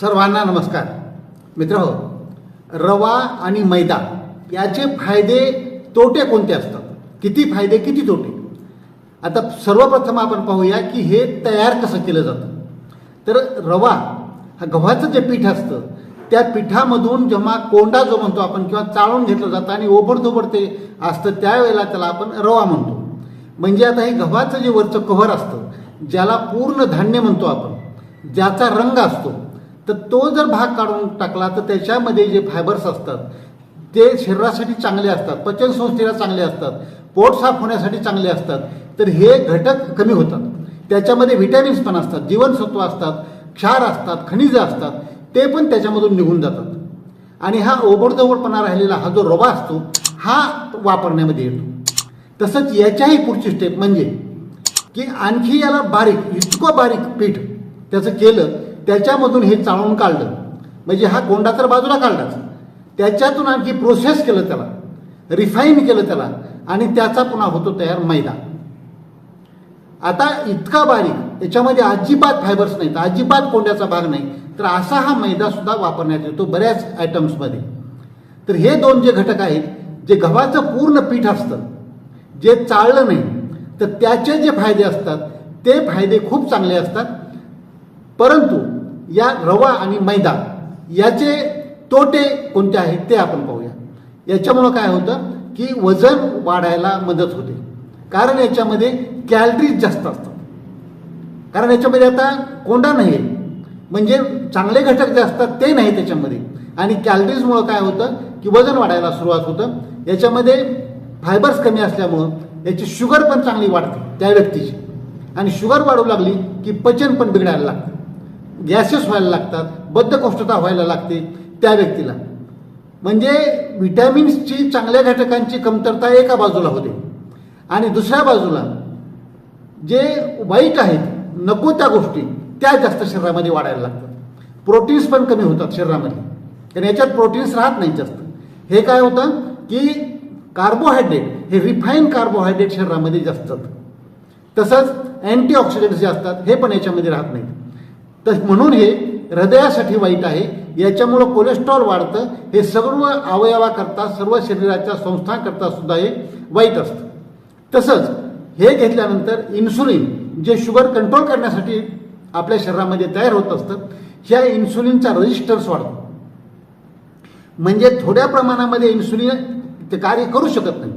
सर्वांना नमस्कार. मित्र हो, रवा आणि मैदा याचे फायदे तोटे कोणते असतात? किती फायदे किती तोटे? आता सर्वप्रथम आपण पाहूया की हे तयार कसं केलं जातं. तर रवा हा गव्हाचं जे पीठ असतं त्या पिठामधून जेव्हा कोंडा जो म्हणतो आपण किंवा चाळून घेतलं जातं आणि ओबडधोबड ते असतं त्यावेळेला त्याला आपण रवा म्हणतो. म्हणजे आता हे गव्हाचं जे वरचं कव्हर असतं ज्याला पूर्ण धान्य म्हणतो आपण ज्याचा रंग असतो तर तो जर भाग काढून टाकला तर त्याच्यामध्ये जे फायबर्स असतात ते शरीरासाठी चांगले असतात पचनसंस्थेला चांगले असतात पोट साफ होण्यासाठी चांगले असतात तर हे घटक कमी होतात. त्याच्यामध्ये व्हिटॅमिन्स पण असतात जीवनसत्व असतात क्षार असतात खनिजं असतात ते पण त्याच्यामधून निघून जातात. आणि हा ओबडधोबडपणा राहिलेला हा जो रवा असतो हा वापरण्यामध्ये येतो. तसंच याच्याही पुढची स्टेप म्हणजे की आणखी याला बारीक इतकं बारीक पीठ त्याचं केलं त्याच्यामधून हे चाळून काढलं. म्हणजे हा कोंडा तर बाजूला काढलाच. त्याच्यातून आणखी प्रोसेस केलं त्याला. रिफाईन केलं त्याला. आणि त्याचा पुन्हा होतो तयार मैदा. आता इतका बारीक याच्यामध्ये अजिबात फायबर्स नाहीत अजिबात कोंड्याचा भाग नाही. तर असा हा मैदा सुद्धा वापरण्यात येतो बऱ्याच आयटम्समध्ये तर हे दोन जे घटक आहेत जे गव्हाचं पूर्ण पीठ असतं जे चाळलं नाही तर त्याचे जे फायदे असतात ते फायदे खूप चांगले असतात. परंतु या रवा आणि मैदा याचे तोटे कोणते आहेत ते आपण पाहूया. याच्यामुळं काय होतं की वजन वाढायला मदत होते. कारण याच्यामध्ये कॅलरीज जास्त असतात. कारण याच्यामध्ये आता कोंडा नाही आहे म्हणजे चांगले घटक जे असतात ते नाही त्याच्यामध्ये. आणि कॅलरीजमुळं काय होतं की वजन वाढायला सुरुवात होतं. याच्यामध्ये फायबर्स कमी असल्यामुळं याची शुगर पण चांगली वाढते त्या व्यक्तीची. आणि शुगर वाढू लागली की पचन पण बिघडायला लागतं. गॅसेस व्हायला लागतात बद्धकोष्ठता व्हायला लागते त्या व्यक्तीला. म्हणजे विटॅमिन्सची चांगल्या घटकांची कमतरता एका बाजूला होते. आणि दुसऱ्या बाजूला जे वाईट आहेत नको त्या गोष्टी त्या जास्त शरीरामध्ये वाढायला लागतात. प्रोटीन्स पण कमी होतात शरीरामध्ये. कारण याच्यात प्रोटीन्स राहत नाहीत जास्त. हे काय होतं की कार्बोहायड्रेट हे रिफाईन कार्बोहायड्रेट शरीरामध्ये जास्त. जातं तसंच अँटीऑक्सिडंट्स जे असतात हे पण याच्यामध्ये राहत नाहीत. तर म्हणून हे हृदयासाठी वाईट आहे. याच्यामुळं कोलेस्ट्रॉल वाढतं. हे सर्व अवयवाकरता सर्व शरीराच्या संस्थांकरता सुद्धा हे वाईट असतं. तसंच हे घेतल्यानंतर इन्सुलिन जे शुगर कंट्रोल करण्यासाठी आपल्या शरीरामध्ये तयार होत असतं ह्या इन्सुलिनचा रजिस्टर्स वाढतो. म्हणजे थोड्या प्रमाणामध्ये इन्सुलिन ते कार्य करू शकत नाही.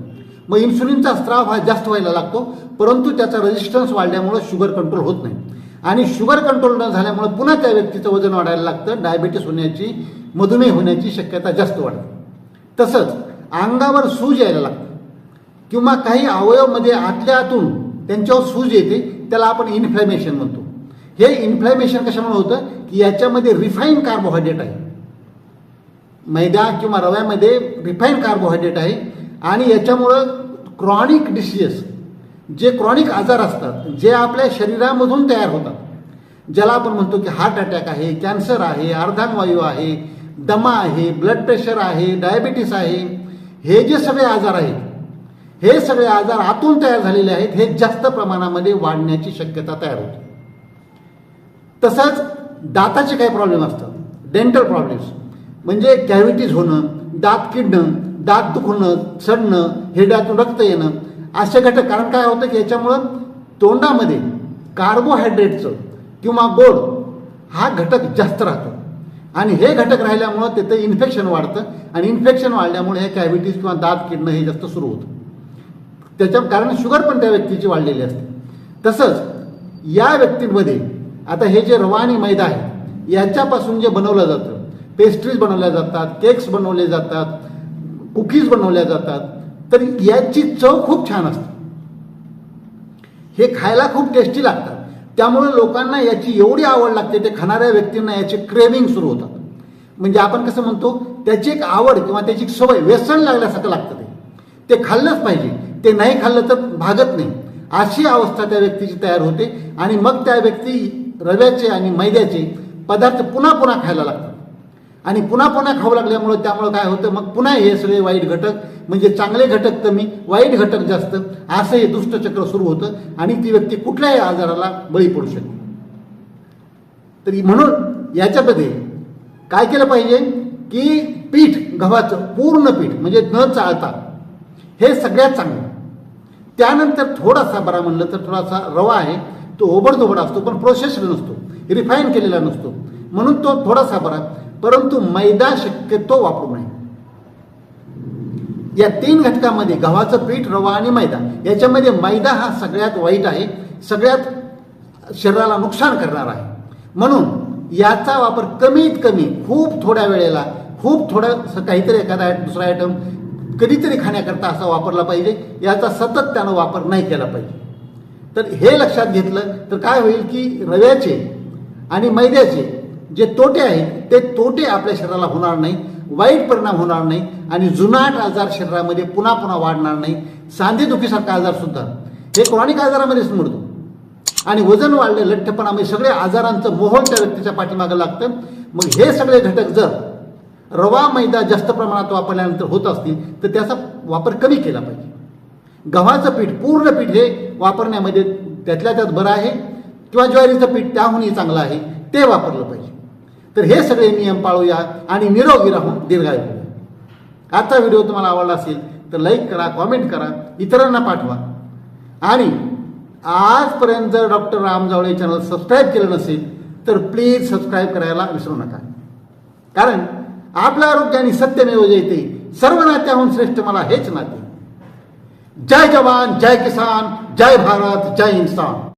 मग इन्सुलिनचा स्त्राव हा जास्त व्हायला लागतो परंतु त्याचा रेजिस्टन्स वाढल्यामुळं शुगर कंट्रोल होत नाही. आणि शुगर कंट्रोल न झाल्यामुळं पुन्हा त्या व्यक्तीचं वजन वाढायला लागतं. डायबिटीस होण्याची मधुमेह होण्याची शक्यता जास्त वाढते. तसंच अंगावर सूज यायला लागतं. किंवा काही अवयवमध्ये आतल्या आतून त्यांच्यावर सूज येते त्याला आपण इन्फ्लॅमेशन म्हणतो. हे इन्फ्लॅमेशन कशामुळे होतं? की याच्यामध्ये रिफाईन कार्बोहायड्रेट आहे. मैदा किंवा रव्यामध्ये रिफाईन कार्बोहायड्रेट आहे. आणि याच्यामुळं क्रॉनिक डिसीजेस जे क्रॉनिक आजार असतात जे आपल्या शरीरामधून तयार होतात ज्याला आपण म्हणतो की हार्ट अटॅक आहे कॅन्सर आहे अर्धांगवायू आहे दमा आहे ब्लड प्रेशर आहे डायबिटीस आहे हे जे सगळे आजार आहेत हे सगळे आजार आतून तयार झालेले आहेत हे जास्त प्रमाणामध्ये वाढण्याची शक्यता तयार होते. तसंच दाताचे काही प्रॉब्लेम असतात डेंटल प्रॉब्लेम्स म्हणजे कॅव्हिटीज होणं दात किडणं दात दुखणं सडणं हिरड्यातून रक्त येणं असे घटक कारण काय होतं की याच्यामुळं तोंडामध्ये कार्बोहायड्रेटचं किंवा गोड हा घटक जास्त राहतो. आणि हे घटक राहिल्यामुळं तिथं इन्फेक्शन वाढतं. आणि इन्फेक्शन वाढल्यामुळे हे कॅव्हिटीज किंवा दात किडणं हे जास्त सुरू होतं. त्याच्या कारण शुगर पण त्या व्यक्तीची वाढलेली असते. तसंच या व्यक्तींमध्ये आता हे जे रवा आणि मैदा आहे याच्यापासून जे बनवलं जातं पेस्ट्रीज बनवल्या जातात केक्स बनवले जातात कुकीज बनवल्या जातात तर याची चव खूप छान असते. हे खायला खूप टेस्टी लागतात. त्यामुळे लोकांना याची एवढी आवड लागते ते खाणाऱ्या व्यक्तींना याचे क्रेविंग सुरू होतात. म्हणजे आपण कसं म्हणतो त्याची एक आवड किंवा त्याची एक सवय व्यसन लागल्यासारखं लागतं ते. ते खाल्लंच पाहिजे. ते नाही खाल्लं तर भागत नाही. अशी अवस्था त्या व्यक्तीची तयार होते आणि मग त्या व्यक्ती रव्याचे आणि मैद्याचे पदार्थ पुन्हा पुन्हा खायला लागतात. आणि पुन्हा पुन्हा खाऊ लागल्यामुळं त्यामुळं काय होतं? मग पुन्हा हे सगळे वाईट घटक म्हणजे चांगले घटक कमी वाईट घटक जास्त असं हे दुष्टचक्र सुरू होतं आणि ती व्यक्ती कुठल्याही आजाराला बळी पडू शकते. तरी म्हणून याच्यामध्ये काय केलं पाहिजे की पीठ गव्हाचं पूर्ण पीठ म्हणजे न चाळता हे सगळ्यात चांगलं. त्यानंतर थोडासा बरा म्हणलं तर थोडासा रवा आहे तो ओबडधोबड असतो पण प्रोसेस्ड नसतो रिफाईन केलेला नसतो. म्हणून तो थोडासा बरा परंतु मैदा शक्यतो वापरू नये. या तीन घटकामध्ये गव्हाचं पीठ रवा आणि मैदा याच्यामध्ये मैदा हा सगळ्यात वाईट आहे सगळ्यात शरीराला नुकसान करणार आहे. म्हणून याचा वापर कमीत कमी खूप थोड्या वेळेला खूप थोडं काहीतरी एखादा दुसरा आयटम कधीतरी खाण्याकरता असा वापरला पाहिजे याचा सतत त्यानं वापर नाही केला पाहिजे. तर हे लक्षात घेतलं तर काय होईल की रव्याचे आणि मैद्याचे जे तोटे आहेत ते तोटे आपल्या शरीराला होणार नाही वाईट परिणाम होणार नाही आणि जुनाट आजार शरीरामध्ये पुन्हा पुन्हा वाढणार नाही. सांधेदुखीसारखा आजार सुद्धा. हे क्रॉनिक आजारामध्येच मोडतो आणि वजन वाढले लठ्ठपणामध्ये म्हणजे सगळे सगळ्या आजारांचं मोहोळ त्या व्यक्तीच्या पाठीमागं लागतं. मग हे सगळे घटक जर रवा मैदा जास्त प्रमाणात वापरल्यानंतर होत असतील तर त्याचा वापर कमी केला पाहिजे. गव्हाचं पीठ पूर्ण पीठ हे वापरण्यामध्ये त्यातल्या त्यात बरं आहे. किंवा ज्वारीचं पीठ त्याहूनही चांगलं आहे ते वापरलं पाहिजे. तर हे सगळे नियम पाळूया आणि निरोगी राहून दीर्घायू. आजचा व्हिडिओ तुम्हाला आवडला असेल तर लाईक करा कॉमेंट करा इतरांना पाठवा. आणि आजपर्यंत जर doctor Ram Jawale channel subscribe केलं नसेल तर प्लीज सबस्क्राईब करायला विसरू नका. कारण आपलं आरोग्य आणि सत्यमेव जयते सर्व नात्याहून श्रेष्ठ मला हेच नाते. जय जवान जय किसान जय भारत जय इन्सान